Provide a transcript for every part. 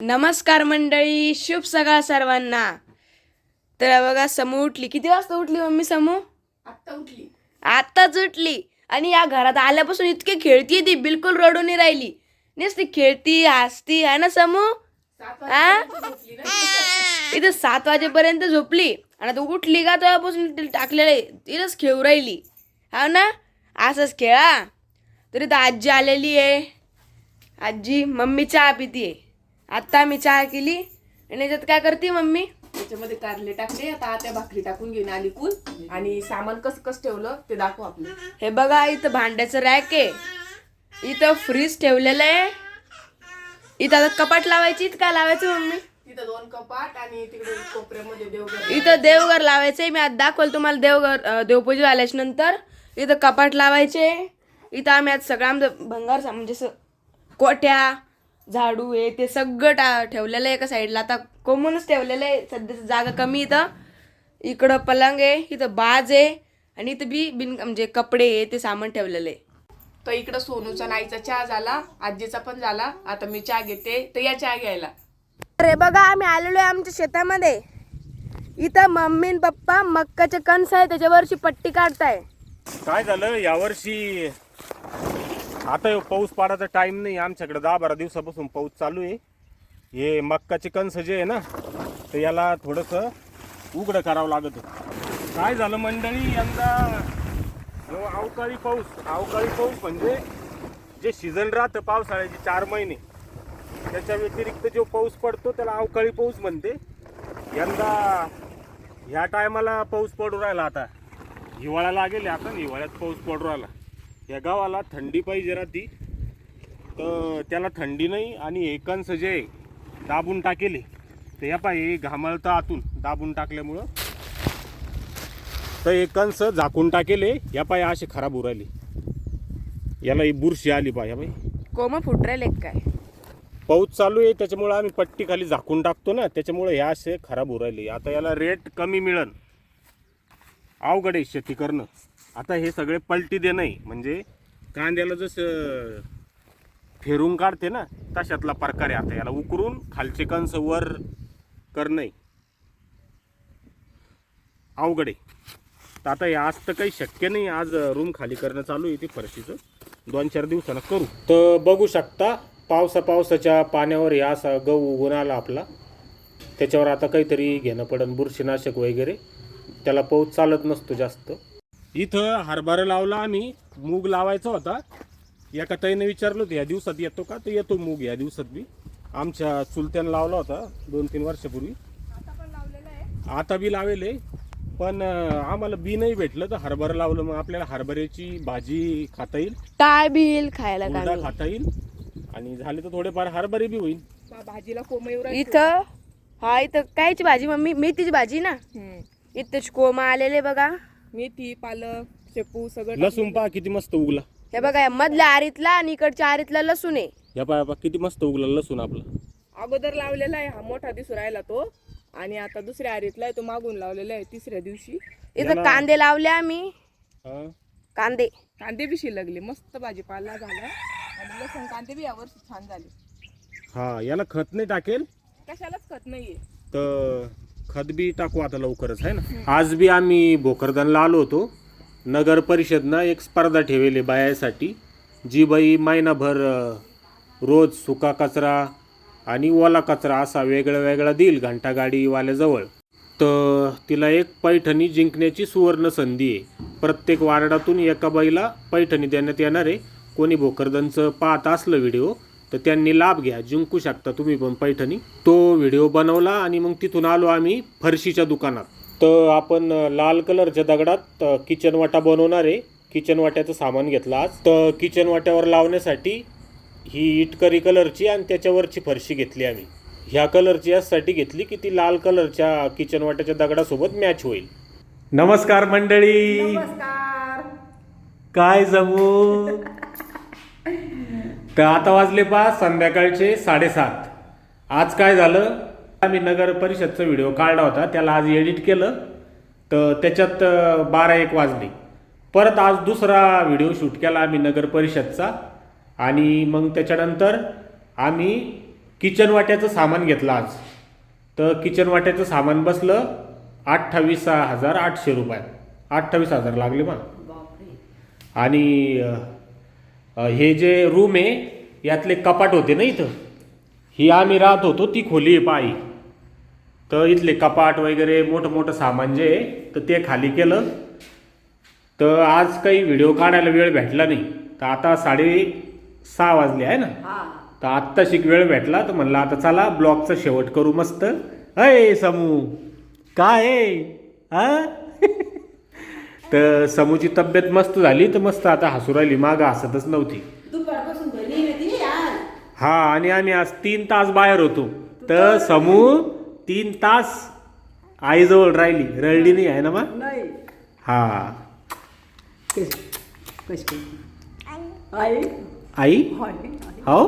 नमस्कार मंडळी शुभ सकाळ सर्वांना. तर बघा समू उठली. किती वाजता उठली मम्मी समू? आत्ता उठली. आत्ताच उठली. आणि या घरात आल्यापासून इतकी खेळती ती बिलकुल रडून राहिली. नुसती खेळती हसती आहे ना समू? सात आ? वाजता झोपली ना? इथं सात वाजेपर्यंत झोपली. आणि आता उठली का तेव्हापासून? टाकलेलं तिलाच खेळू राहिली. हा ना? असंच खेळा. तरी तर आजी आलेली आहे. आजी मम्मी चहा पितीये. आत्ता मी चहा केली. आणि याच्यात काय करते मम्मी? त्याच्यामध्ये कारले टाकले. आता त्या भाकरी टाकून घेऊन आली कूल आणि सामान कसं कसं ठेवलं ते दाखव आपलं हे बघा इथं भांड्याचं रॅक आहे. इथं फ्रीज ठेवलेलं आहे. इथं आता कपाट लावायची इथं काय लावायचं मम्मी? तिथं दोन कपाट आणि तिकडे कोपऱ्यामध्ये देवघर इथं देवघर लावायचंय मी आज दाखवलं तुम्हाला देवघर देवपूजा आल्याच्यानंतर इथं कपाट लावायचे. इथं आम्ही आज सगळं आमचं भंगार सा- म्हणजे कोट्या झाडू हे ते सगळं टा ठेवलेलं आहे एका साईडला आता कोमूनच ठेवलेलं आहे. सध्याचं जागा कमी इथं. इकडं पलंग आहे इथं बाज आहे आणि इथं बी बिन म्हणजे कपडे आहे ते सामान ठेवलेलं आहे. तर इकडं सोनूचा नाईचा चहा झाला आजीचा पण झाला. आता मी चहा घेते. तर या चहा घ्यायला. अरे बघा आम्ही आलेलो आहे आमच्या शेतामध्ये. इथं मम्मी आणि पप्पा मक्काचे कणस आहे त्याच्यावरची पट्टी काढताय. काय झालं? यावर्षी आता ह्यो पाऊस पाडायचा टाईम नाही. आमच्याकडे दहा बारा दिवसापासून पाऊस चालू आहे. हे मक्काचे कणस जे आहे ना तर याला थोडंसं उघडं करावं लागत होतं. काय झालं मंडळी यंदा अवकाळी पाऊस अवकाळी पाऊस म्हणजे जे सीझन राहतं पावसाळ्याचे चार महिने त्याच्या व्यतिरिक्त जो पाऊस पडतो त्याला अवकाळी पाऊस म्हणते. यंदा ह्या टायमाला पाऊस पडू राहिला आता. हिवाळा लागेल आता हिवाळ्यात पाऊस पडू राहिला. या गावाला थंडी पाहिजे राहती तर त्याला थंडी नाही आणि कंस जे दाबून टाकेले तर या पाय घामळतं आतून दाबून टाकल्यामुळं. तर हे कंस झाकून टाकेले या पाय असे खराब राहिले. याला ही बुरशी आली पाय बाई कोम फुट राहिले काय? पाऊस चालू आहे त्याच्यामुळं आम्ही पट्टी खाली झाकून टाकतो ना त्याच्यामुळे ह्या असे खराब राहिले. आता याला रेट कमी मिळन. अवघड आहे शेती करणं. आता हे सगळे पलटी देणं आहे म्हणजे कांद्याला जसं फेरून काढते ना तशातला प्रकार आहे आता. याला उकरून खालचे कंस वर करणं अवघड आहे. तर आता हे आज तर काही शक्य नाही आज रूम खाली करणं चालू आहे ते फरशीचं. दोन चार दिवसानं करू. तर बघू शकता पावसा पावसाच्या पाण्यावर हे असा गहू उगून आला आपला. त्याच्यावर आता काहीतरी घेणं पडन बुरशीनाशक वगैरे. त्याला पाऊस चालत नसतो जास्त. इथं हरभरा लावला आम्ही. मूग लावायचा होता. एका ताईने विचारलं होतं या दिवसात येतो का? तर येतो मूग या दिवसात बी. आमच्या चुलत्यानं लावला होता दोन तीन वर्षापूर्वी. आता बी लावेले. पण आम्हाला बी नाही भेटलं तर हरभरा लावलं मग आपल्याला हरभऱ्याची भाजी खाता येईल. काय बिल खायला हुरडा खाता येईल. आणि झाले तर थोडेफार हरभरे बी होईल. भाजीला राहिली. इथं? हा इथं कायची भाजी? मम्मी मेथीची भाजी ना. इथं कोमा आलेले बघा. मेथी पालक शेपू सगळं लसूण पहा किती मस्त उगला. हे बघा या मधल्या आरीतला आणि इकडच्या आरीतला लसूण आहे. या पहा पहा किती मस्त उगला लसूण आपला. अगोदर लावलेला आहे हा मोठा दिसू राहिला तो. आणि आता दुसऱ्या आरीतला आहे तो मागून लावलेला आहे तिसऱ्या दिवशी. इथं कांदे लावले आम्ही. हा. कांदे. कांदे बी शिलगले मस्त भाजीपाला झाला. आणि लसूण कांदे बी यावर्षी छान झाले. हा याला खत नाही टाकेल? कशालाच खत नाहीये. तर खत बी टाकू आता लवकरच आहे ना? आज बी आम्ही भोकरदनला आलो होतो. नगर परिषदनं एक स्पर्धा ठेवली बायासाठी जी बाई महिनाभर रोज सुका कचरा आणि ओला कचरा असा वेगळा वेगळा देईल घंटागाडीवाल्याजवळ तर तिला एक पैठणी जिंकण्याची सुवर्ण संधी आहे. प्रत्येक वार्डातून एका बाईला पैठणी देण्यात येणार आहे. कोणी भोकरदनचं पाहत असलं व्हिडिओ तर त्यांनी लाभ घ्या जिंकू शकता तुम्ही पण पैठणी. तो व्हिडिओ बनवला आणि मग तिथून आलो आम्ही फरशीच्या दुकानात. तर आपण लाल कलरच्या दगडात किचन वाटा बनवणार आहे. किचन वाट्याचं सामान घेतलं आज. तर किचन वाट्यावर लावण्यासाठी ही इटकरी कलरची आणि त्याच्यावरची फरशी घेतली आम्ही. ह्या कलरची यासाठी घेतली की ती लाल कलरच्या किचन वाट्याच्या दगडासोबत मॅच होईल. नमस्कार मंडळी. काय जमू? तर आता वाजले पा संध्याकाळचे साडेसात. आज काय झालं? आम्ही नगर परिषदचा व्हिडिओ काढला होता त्याला आज एडिट केलं तर त्याच्यात बारा एक वाजले. परत आज दुसरा व्हिडिओ शूट केला आम्ही नगर परिषदचा आणि मग त्याच्यानंतर आम्ही किचन वाट्याचं सामान घेतलं आज. तर किचन वाट्याचं सामान बसलं अठ्ठावीस हजार आठशे रुपयात अठ्ठावीस हजार लागले मग आणि हे जे रूम आहे यातले कपाट होते ना इथं? ही आम्ही राहत होतो ती खोली आहे पायी. तर इथले कपाट वगैरे मोठं मोठं सामान जे आहे तर ते खाली केलं. तर आज काही व्हिडिओ काढायला वेळ भेटला नाही. तर आता साडे सहा वाजले आहे ना? तर आत्ता शिक वेळ भेटला तर म्हणलं आता चला ब्लॉगचा शेवट करू मस्त. अय समू. काय आहे? हा? तर समूची तब्येत मस्त झाली तर मस्त आता हसू राहिली मागं हसतच नव्हती. हा आणि आम्ही आज तीन तास बाहेर होतो. तर समू तीन तास आईजवळ राहिली. रडली नाही आहे ना मग नाही. हा. कशी? आई? आई? हो?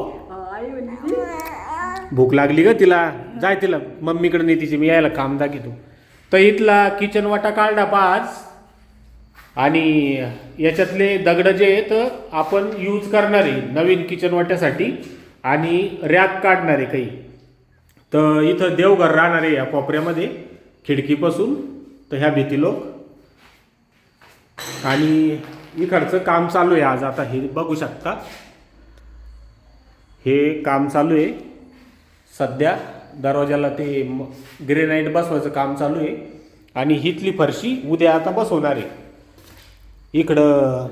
आई म्हणजे भूक लागली का तिला. जाय तिला. मम्मीकडे नाही तिची मी यायला काम दाखवतो तर इथला किचन वाटा काढला पाच आणि याच्यातले दगड जे आहेत आपण यूज करणार आहे नवीन किचन वाट्यासाठी आणि रॅक काढणार आहे काही. तर इथं देवघर राहणार आहे या कोपऱ्यामध्ये खिडकीपासून तर ह्या भीती लोक. आणि इकडचं काम चालू आहे आज. आता हे बघू शकता. हे काम चालू आहे. सध्या दरवाजाला ते ग्रेनाईट बसवायचं काम चालू आहे. आणि हिथली फरशी उद्या आता बसवणार आहे. इकडं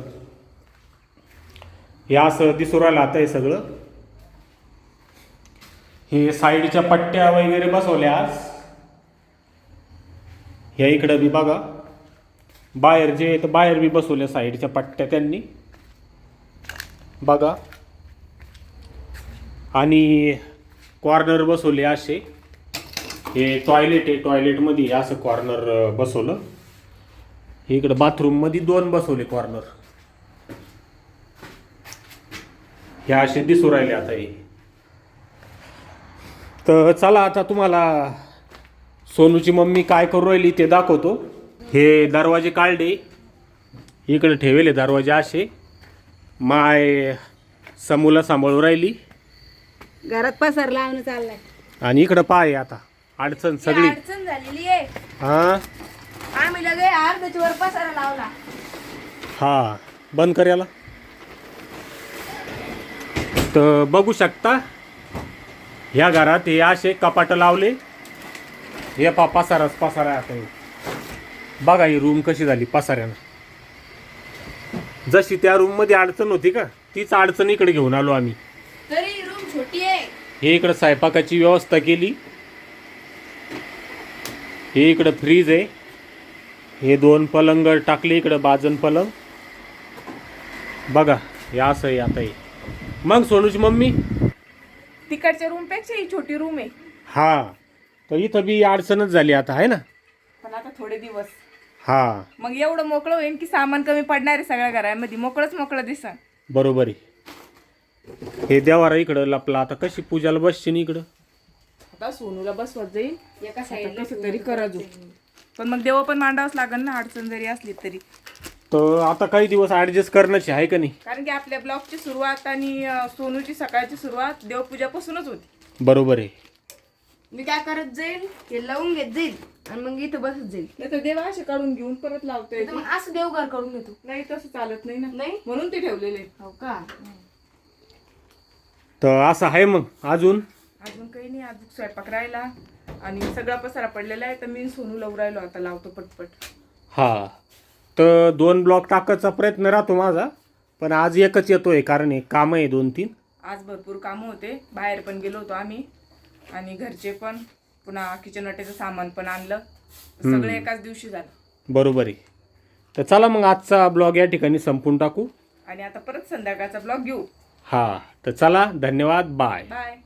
हे असं दिसू राहिलं आता हे सगळं. हे साईडच्या पट्ट्या वगैरे बसवल्या आज. ह्या इकडं बी बघा. बाहेर जे आहे तर बाहेर बी बसवल्या साईडच्या पट्ट्या त्यांनी. बघा. आणि कॉर्नर बसवले असे. हे टॉयलेट आहे टॉयलेटमध्ये असं कॉर्नर बसवलं. इकडं बाथरूममध्ये दोन बसवले कॉर्नर हे असे दिसू राहिले आता हे. तर चला आता तुम्हाला सोनूची मम्मी काय करू राहिली ते दाखवतो. हे दरवाजे काढले. इकडे ठेवले दरवाजे असे. माय समूला सांभाळू राहिली. घरात पसार लावणं चाललाय. आणि इकडं पाय आता. अडचण सगळी. अडचण झालेली आहे. हा? आम्ही लगे वर पसारा लावला. हा बंद कर याला. तर बघू शकता ह्या घरात हे असे कपाट लावले. हे पा पसाराच पसारा आता. बघा ही रूम कशी झाली पसाऱ्यानं. जशी त्या रूममध्ये अडचण होती का तीच अडचण इकडे घेऊन आलो आम्ही. तरी रूम छोटी आहे. हे इकडं स्वयंपाकाची व्यवस्था केली. हे इकडं फ्रीज आहे. हे दोन पलंग टाकले इकडं बाजन पलंग. बघा हे असं आहे आता हे. मग सोनूची मम्मी? तिकडच्या रूमपेक्षा ही छोटी रूम आहे. हा तर इथं बी अडचणच झाली आता आहे ना? पण आता थोडे दिवस. हा. मग एवढं मोकळं होईल की सामान कमी पडणार आहे सगळ्या घरामध्ये. मोकळंच मोकळं दिसा बरोबर आहे. हे देवारा इकडं लपला आता कशी पूजाला बसशी ना इकडं? आता सोनूला बसवत जाईल एका आता कसं तरी कराजू पण मग देव पण मांडावंच लागेल ना अडचण जरी असली तरी. तर आता काही दिवस ॲडजस्ट करण्याची आहे का नाही? कारण की आपल्या ब्लॉगची सुरुवात आणि अं, सोनूची सकाळची सुरुवात देवपूजापासूनच होती. बरोबर आहे. मी काय करत जाईल? हे लावून घेत जाईल आणि मग इथं बसत जाईल. नाही तर देव असे काढून घेऊन परत लावतोय तर मग असं देवघर करून घेतो नाही तसं चालत नाही ना. नाही? म्हणून ते ठेवलेले. हो का? तर असं आहे मग. अजून? अजून काही नाही अजून स्वयंपाक राहिला. आणि सगळा पसारा पडलेला आहे तर मी सोनू लावून राहिलो आता लावतो पटपट. हा. तर दोन ब्लॉक टाकायचा प्रयत्न राहतो माझा पण आज एकच येतोय कारण हे कामं आहे दोन तीन. आज भरपूर कामं होते बाहेर पण गेलो होतो आम्ही आणि घरचे पण पुन्हा किचन वाट्याचं सामान पण आणलं. सगळं एकाच दिवशी झालं. बरोबर आहे. तर चला मग आजचा ब्लॉग या ठिकाणी संपून टाकू. आणि आता परत संध्याकाळचा ब्लॉग घेऊ. हा. तर चला धन्यवाद बाय. बाय.